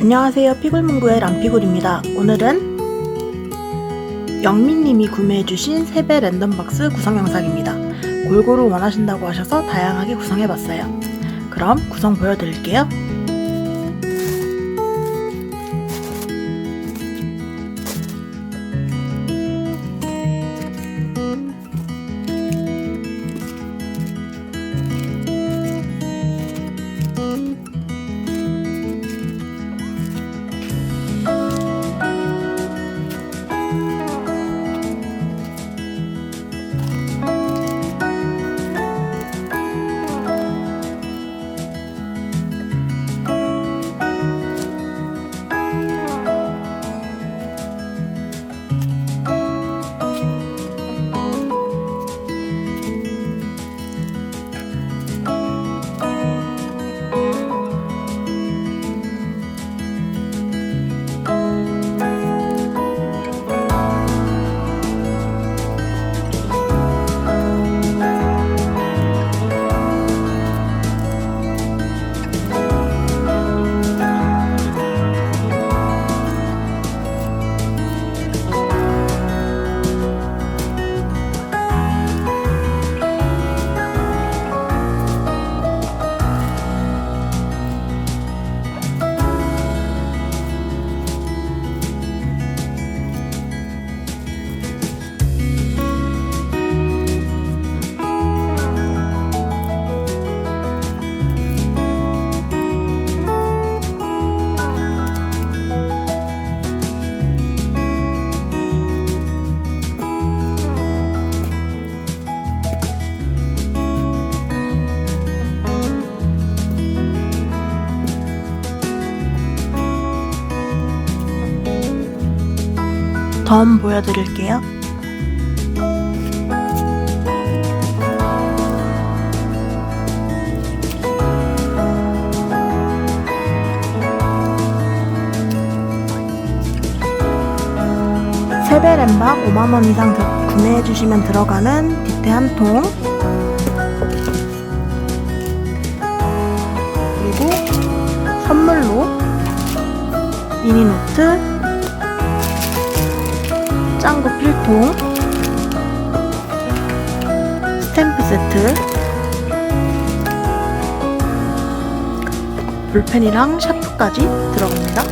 안녕하세요. 피글문구의 람피글입니다. 오늘은 영민님이 구매해주신 세배 랜덤박스 구성 영상입니다. 골고루 원하신다고 하셔서 다양하게 구성해봤어요. 그럼 구성 보여드릴게요. 덤 보여드릴게요. 세배 램박 5만원 이상 더 구매해주시면 들어가는 뒷대 한 통. 그리고 선물로 미니노트 필통 스탬프 세트 볼펜이랑 샤프까지 들어갑니다.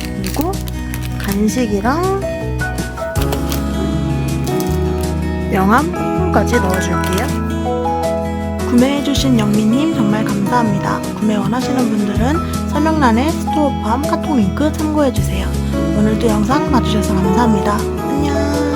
그리고 간식이랑 명함까지 넣어줄게요. 구매해주신 영미님 정말 감사합니다. 구매 원하시는 분들은 설명란에 스토어팜 카톡 링크 참고해주세요. 오늘도 영상 봐주셔서 감사합니다. 안녕.